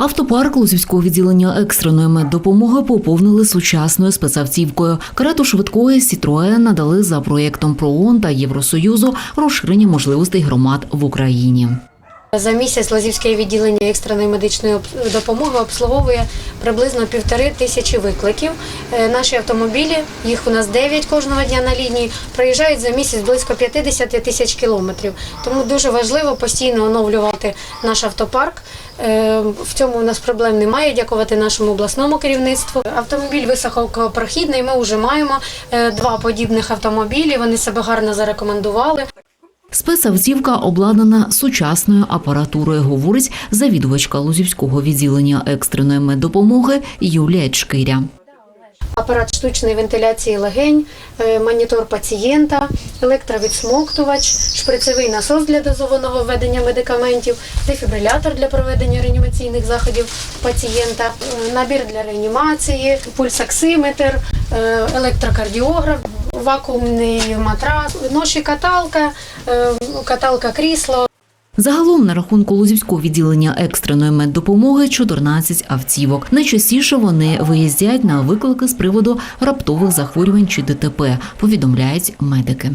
Автопарк Лузівського відділення екстреної меддопомоги поповнили сучасною спецавтівкою. Карету швидкої Сітроен надали за проєктом ПРООН та Євросоюзу розширення можливостей громад в Україні. За місяць Лазівське відділення екстреної медичної допомоги обслуговує приблизно півтори тисячі викликів. Е, Наші автомобілі, їх у нас 9 кожного дня на лінії, проїжджають за місяць близько 50 тисяч кілометрів. Тому дуже важливо постійно оновлювати наш автопарк. Е, В цьому у нас проблем немає, дякувати нашому обласному керівництву. Автомобіль високопрохідний. Ми вже маємо е, два подібних автомобілі. Вони себе гарно зарекомендували. Спецавтівка обладнана сучасною апаратурою, говорить завідувачка Лузівського відділення екстреної меддопомоги Юлія Чкиря. апарат штучної вентиляції легень, е, монітор пацієнта, електровідсмоктувач, шприцевий насос для дозованого введення медикаментів, дефібрилятор для проведення реанімаційних заходів пацієнта, набір для реанімації, пульсоксиметр, е, електрокардіограф, вакуумний матрас, ноші каталка, е, каталка крісло. Загалом на рахунку Лузівського відділення екстреної меддопомоги 14 автівок. Найчастіше вони виїздять на виклики з приводу раптових захворювань чи ДТП, повідомляють медики.